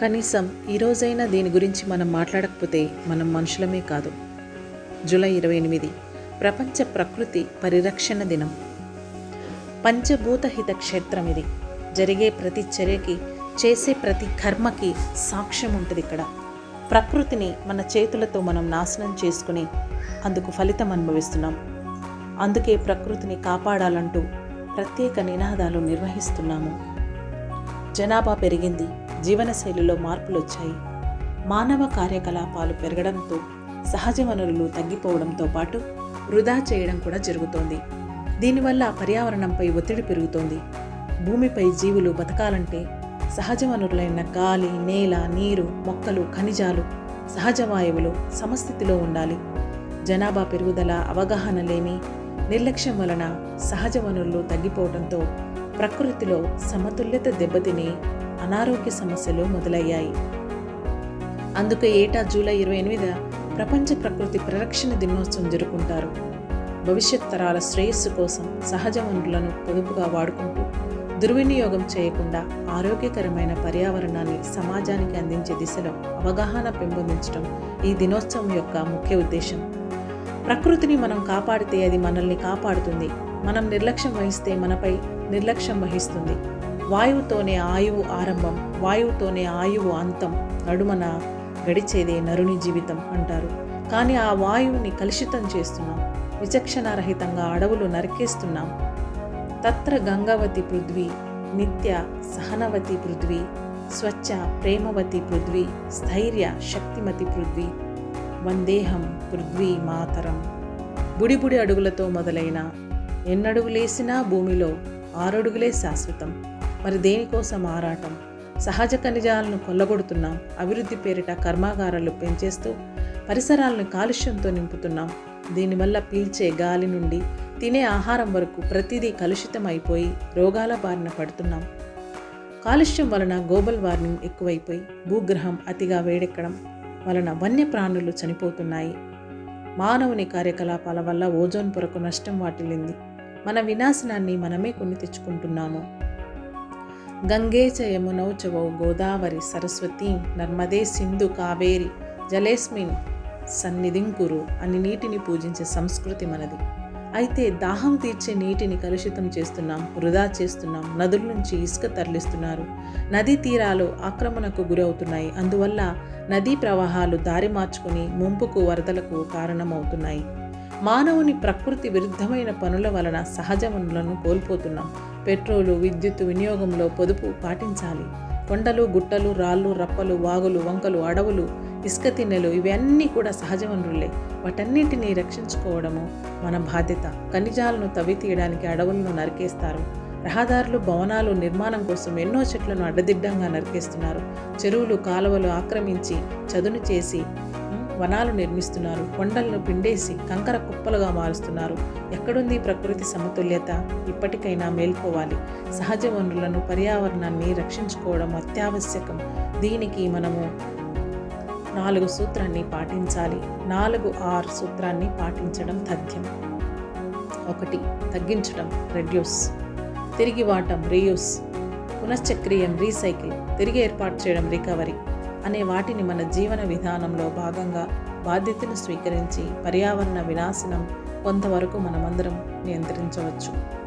కనీసం ఈరోజైనా దీని గురించి మనం మాట్లాడకపోతే మనం మనుషులమే కాదు. జూలై ఇరవై ఎనిమిది ప్రపంచ ప్రకృతి పరిరక్షణ దినం. పంచభూత హిత క్షేత్రం ఇది. జరిగే ప్రతి చర్యకి చేసే ప్రతి కర్మకి సాక్ష్యం ఉంటుంది ఇక్కడ. ప్రకృతిని మన చేతులతో మనం నాశనం చేసుకుని అందుకు ఫలితం అనుభవిస్తున్నాం. అందుకే ప్రకృతిని కాపాడాలంటూ ప్రత్యేక నినాదాలు నిర్వహిస్తున్నాము. జనాభా పెరిగింది. జీవనశైలిలో మార్పులు వచ్చాయి మానవ కార్యకలాపాలు పెరగడంతో సహజ వనరులు తగ్గిపోవడంతో పాటు వృధా చేయడం కూడా జరుగుతోంది. దీనివల్ల పర్యావరణంపై ఒత్తిడి పెరుగుతోంది. భూమిపై జీవులు బతకాలంటే సహజ వనరులైన గాలి నేల నీరు మొక్కలు ఖనిజాలు సహజ వాయువులు సమస్థితిలో ఉండాలి. జనాభా పెరుగుదల అవగాహన లేమి నిర్లక్ష్యం వలన సహజ వనరులు తగ్గిపోవడంతో ప్రకృతిలో సమతుల్యత దెబ్బతిని అనారోగ్య సమస్యలు మొదలయ్యాయి. అందుకే ఏటా జూలై ఇరవై ఎనిమిది ప్రపంచ ప్రకృతి పరిరక్షణ దినోత్సవం జరుపుకుంటారు. భవిష్యత్ తరాల శ్రేయస్సు కోసం సహజ వనరులను పొదుపుగా వాడుకుంటూ దుర్వినియోగం చేయకుండా ఆరోగ్యకరమైన పర్యావరణాన్ని సమాజానికి అందించే దిశలో అవగాహన పెంపొందించడం ఈ దినోత్సవం యొక్క ముఖ్య ఉద్దేశం. ప్రకృతిని మనం కాపాడితే అది మనల్ని కాపాడుతుంది. మనం నిర్లక్ష్యం వహిస్తే మనపై నిర్లక్ష్యం వహిస్తుంది. వాయువుతోనే ఆయువు ఆరంభం వాయువుతోనే ఆయువు అంతం నడుమన గడిచేదే నరుని జీవితం అంటారు. కానీ ఆ వాయువుని కలుషితం చేస్తున్నాం విచక్షణారహితంగా అడవులు నరికేస్తున్నాం. తత్ర గంగావతి పృథ్వీ నిత్య సహనవతి పృథ్వీ స్వచ్ఛ ప్రేమవతి పృథ్వీ స్థైర్య శక్తిమతి పృథ్వీ వందేహం పృథ్వీ మాతరం. బుడిబుడి అడుగులతో మొదలైన ఎన్నడుగులేసినా భూమిలో ఆరడుగులే శాశ్వతం. మరి దేనికోసం ఆరాటం? సహజ ఖనిజాలను కొల్లగొడుతున్నాం. అభివృద్ధి పేరిట కర్మాగారాలు పెంచేస్తూ పరిసరాలను కాలుష్యంతో నింపుతున్నాం. దీనివల్ల పీల్చే గాలి నుండి తినే ఆహారం వరకు ప్రతిదీ కలుషితం అయిపోయి రోగాల బారిన పడుతున్నాం. కాలుష్యం వలన గ్లోబల్ వార్మింగ్ ఎక్కువైపోయి భూగ్రహం అతిగా వేడెక్కడం వలన వన్యప్రాణులు చనిపోతున్నాయి. మానవుని కార్యకలాపాల వల్ల ఓజోన్ పొరకు నష్టం వాటిల్లింది. మన వినాశనాన్ని మనమే కొని తెచ్చుకుంటున్నాము. గంగే చ గోదావరి సరస్వతి నర్మదే సింధు కావేరి జలేస్మిన్ సన్నిధింకురు అని నీటిని పూజించే సంస్కృతి మనది. అయితే దాహం తీర్చే నీటిని కలుషితం చేస్తున్నాం వృధా చేస్తున్నాం నదుల నుంచి ఇసుక తరలిస్తున్నారు. నదీ తీరాలు ఆక్రమణకు గురవుతున్నాయి అందువల్ల నదీ ప్రవాహాలు దారి మార్చుకుని ముంపుకు వరదలకు కారణమవుతున్నాయి. మానవుని ప్రకృతి విరుద్ధమైన పనుల వలన సహజ వనరులను కోల్పోతున్నాం. పెట్రోలు విద్యుత్ వినియోగంలో పొదుపు పాటించాలి. కొండలు గుట్టలు రాళ్ళు రప్పలు వాగులు వంకలు అడవులు ఇసుక తిన్నెలు ఇవన్నీ కూడా సహజ వనరులే. వాటన్నిటినీ రక్షించుకోవడము మన బాధ్యత. ఖనిజాలను తవ్వి తీయడానికి అడవులను నరికేస్తారు. రహదారులు భవనాలు నిర్మాణం కోసం ఎన్నో చెట్లను అడ్డదిడ్డంగా నరికేస్తున్నారు. చెరువులు కాలువలు ఆక్రమించి చదును చేసి వనాలు నిర్మిస్తున్నారు. కొండలను పిండేసి కంకర కుప్పలుగా మారుస్తున్నారు. ఎక్కడుంది ప్రకృతి సమతుల్యత? ఇప్పటికైనా మేల్కోవాలి. సహజ వనరులను పర్యావరణాన్ని రక్షించుకోవడం అత్యావశ్యకం. దీనికి మనము నాలుగు సూత్రాన్ని పాటించాలి. నాలుగు ఆర్ సూత్రాన్ని పాటించడం తథ్యం. ఒకటి తగ్గించడం. రెడ్యూస్. తిరిగి వాడటం. రీయూస్. పునశ్చక్రియం రీసైకిల్. తిరిగి ఏర్పాటు చేయడం. రికవరీ. అనే వాటిని మన జీవన విధానంలో భాగంగా బాధ్యతను స్వీకరించి పర్యావరణ వినాశనం కొంతవరకు మనమందరం నియంత్రించవచ్చు.